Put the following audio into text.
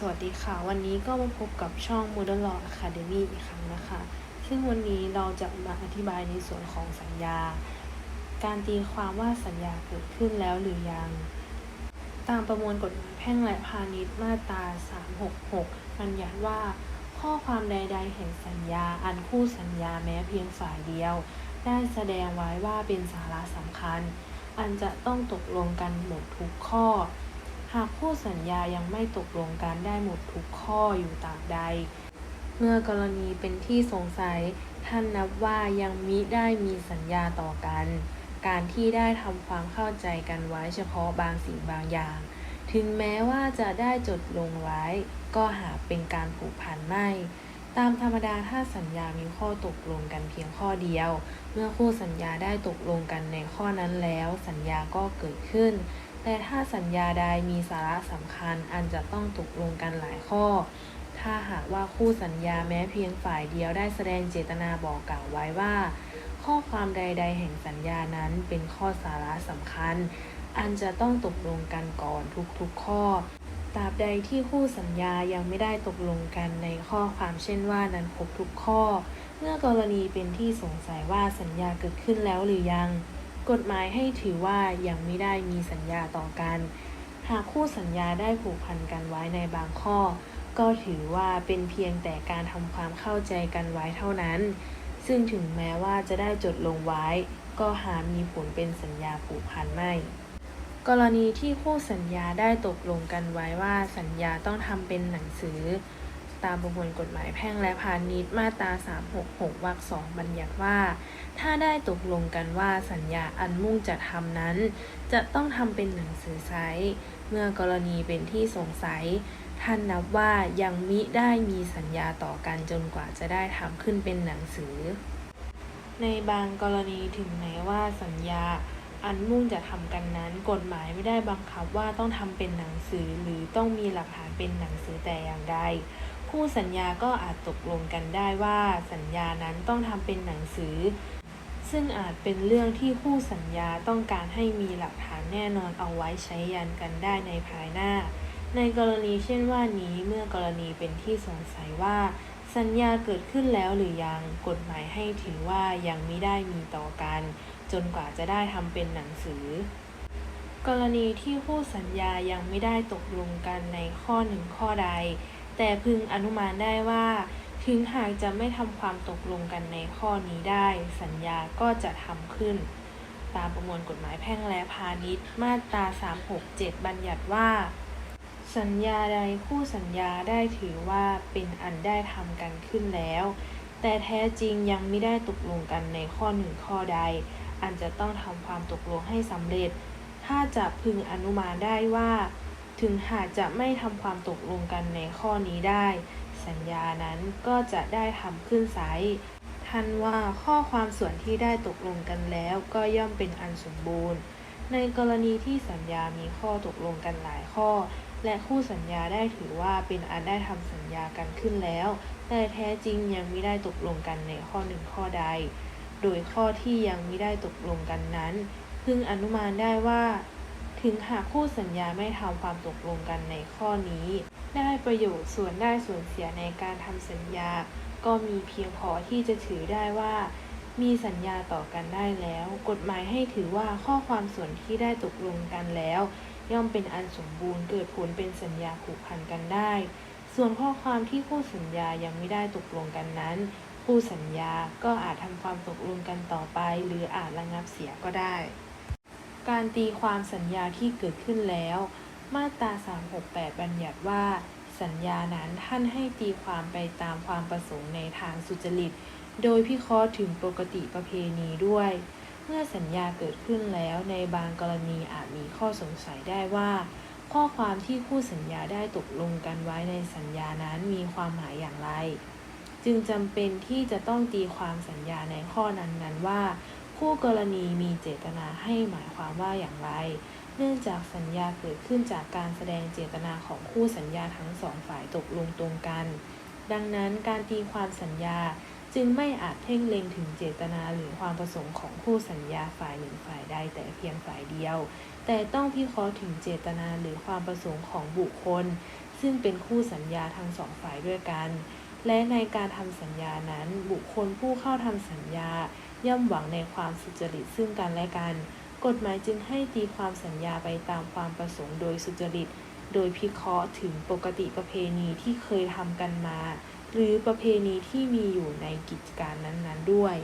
สวัสดีค่ะ วันนี้ก็มาพบกับช่อง Modern Law Academy อีกครั้งนะคะ ซึ่งวันนี้เราจะมาอธิบายในส่วนของสัญญา การตีความว่าสัญญาเกิดขึ้นแล้วหรือยัง ตามประมวลกฎหมายแพ่งและพาณิชย์มาตรา 366 บัญญัติว่า ข้อความใด ๆ แห่งสัญญาอันคู่สัญญาแม้เพียงฝ่ายเดียว ได้แสดงไว้ว่าเป็นสาระสำคัญ อันจะต้องตกลงกันหมดทุกข้อ หากคู่สัญญายังไม่ตกลงกันได้หมดทุกข้ออยู่ตราบใด เมื่อกรณีเป็นที่สงสัย ท่านนับว่ายังมิได้มีสัญญาต่อกัน การที่ได้ทำความเข้าใจกันไว้เฉพาะบางสิ่งบางอย่าง ถึงแม้ว่าจะได้จดลงไว้ ก็หากเป็นการผูกพันไม่ตามธรรมดาถ้าสัญญามีข้อตกลงกันเพียงข้อเดียว เมื่อคู่สัญญาได้ตกลงกันในข้อนั้นแล้ว สัญญาก็เกิดขึ้น แต่ถ้าสัญญาใดมีสาระสำคัญอันจะต้องตกลงกันหลายข้อ ถ้าหากว่าคู่สัญญาแม้เพียงฝ่ายเดียวได้แสดงเจตนาบอกกล่าวไว้ว่า ข้อความใด ๆ แห่งสัญญานั้นเป็นข้อสาระสำคัญ อันจะต้องตกลงกันก่อนทุกๆข้อตราบใดที่คู่สัญญายังไม่ได้ตกลงกันในข้อความเช่นว่านั้นครบทุกข้อ เมื่อกรณีเป็นที่สงสัยว่าสัญญาเกิดขึ้นแล้วหรือยัง กฎหมายให้ถือว่ายังไม่ได้มีสัญญาต่อกัน หากคู่สัญญาได้ผูกพันกันไว้ในบางข้อ ก็ถือว่าเป็นเพียงแต่การทำความเข้าใจกันไว้เท่านั้น ซึ่งถึงแม้ว่าจะได้จดลงไว้ ก็หามีผลเป็นสัญญาผูกพันไม่ กรณีที่คู่สัญญาได้ตกลงกันไว้ว่าสัญญาต้องทำเป็นหนังสือ ตามประมวลกฎหมายแพ่งและพาณิชย์มาตรา 366 วรรคสองบัญญัติว่า ถ้าได้ตกลงกันว่าสัญญาอันมุ่งจะทำนั้น จะต้องทำเป็นหนังสือไซส์เมื่อกรณีเป็นที่สงสัย ท่านนับว่ายังมิได้มีสัญญาต่อกันจนกว่าจะได้ทำขึ้นเป็นหนังสือ ในบางกรณีถึงแม้ว่าสัญญาอันมุ่งจะทำกันนั้น กฎหมายไม่ได้บังคับว่าต้องทำเป็นหนังสือหรือต้องมีหลักฐานเป็นหนังสือแต่อย่างใด ผู้สัญญาก็อาจตกลงกันได้ว่าสัญญานั้นต้องทำเป็นหนังสือ ซึ่งอาจเป็นเรื่องที่คู่สัญญาต้องการให้มีหลักฐานแน่นอนเอาไว้ใช้ยันกันได้ในภายหน้า ในกรณีเช่นว่านี้เมื่อกรณีเป็นที่สงสัยว่า สัญญาเกิดขึ้นแล้วหรือยังกฎหมายให้ถือว่ายังไม่ได้มีต่อกัน จนกว่าจะได้ทำเป็นหนังสือกรณีที่คู่สัญญายังไม่ได้ตกลงกันในข้อหนึ่งข้อใด แต่พึงอนุมานได้ว่า ถึงหากจะไม่ทำความตกลงกันในข้อนี้ได้ สัญญาก็จะทำขึ้น ตามประมวลกฎหมายแพ่งและพาณิชย์ มาตรา 367 บัญญัติว่า สัญญาใดคู่สัญญาได้ถือว่าเป็นอันได้ทำกันขึ้นแล้ว แต่แท้จริงยังไม่ได้ตกลงกันในข้อหนึ่งข้อใด อันจะต้องทำความตกลงให้สำเร็จ ถ้าจะพึงอนุมานได้ว่า ถึงหากจะไม่ทำความตกลงกันในข้อนี้ได้ สัญญานั้นก็จะได้ทำขึ้นไซส์ทันว่าข้อความส่วนที่ได้ตกลงกันแล้วก็ย่อมเป็นอันสมบูรณ์ ในกรณีที่สัญญามีข้อตกลงกันหลายข้อ และคู่สัญญาได้ถือว่าเป็นอันได้ทำสัญญากันขึ้นแล้ว แต่แท้จริงยังไม่ได้ตกลงกันในข้อหนึ่งข้อใด โดยข้อที่ยังไม่ได้ตกลงกันนั้น พึงอนุมานได้ว่า ถึงหากคู่สัญญาไม่ทำความตกลงกันในข้อนี้ ได้ประโยชน์ส่วนได้ส่วนเสียในการทำสัญญา ก็มีเพียงพอที่จะถือได้ว่า มีสัญญาต่อกันได้แล้ว กฎหมายให้ถือว่าข้อความส่วนที่ได้ตกลงกันแล้ว ย่อมเป็นอันสมบูรณ์เกิดผลเป็นสัญญาผูกพันกันได้ ส่วนข้อความที่คู่สัญญายังไม่ได้ตกลงกันนั้น คู่สัญญาก็อาจทำความตกลงกันต่อไป หรืออาจระงับเสียก็ได้ การตีความสัญญาที่เกิดขึ้นแล้ว มาตรา 368 บัญญัติว่า สัญญานั้นท่านให้ตีความไปตามความประสงค์ในทางสุจริต โดยพิเคราะห์ถึงปกติประเพณีด้วย เมื่อสัญญาเกิดขึ้นแล้วในบางกรณีอาจมีข้อสงสัยได้ว่า ข้อความที่คู่สัญญาได้ตกลงกันไว้ในสัญญานั้นมีความหมายอย่างไร จึงจำเป็นที่จะต้องตีความสัญญาในข้อนั้นๆว่า คู่กรณีมีเจตนาให้หมายความว่าอย่างไร เนื่องจากสัญญาเกิดขึ้นจากการแสดงเจตนาของคู่สัญญาทั้งสองฝ่ายตกลงตรงกัน ดังนั้นการตีความสัญญาจึงไม่อาจเพ่งเล็งถึงเจตนาหรือความประสงค์ของคู่สัญญาฝ่ายหนึ่งฝ่ายใดแต่เพียงฝ่ายเดียว แต่ต้องพิเคราะห์ถึงเจตนาหรือความประสงค์ของบุคคล ซึ่งเป็นคู่สัญญาทั้งสองฝ่ายด้วยกัน และในการทำสัญญานั้น บุคคลผู้เข้าทำสัญญา ย่อมหวังในความสุจริตซึ่งกันและกัน กฎหมายจึงให้ตีความสัญญาไปตามความประสงค์โดยสุจริต โดยพิเคราะห์ถึงปกติประเพณีที่เคยทำกันมา หรือประเพณีที่มีอยู่ในกิจการนั้นๆด้วย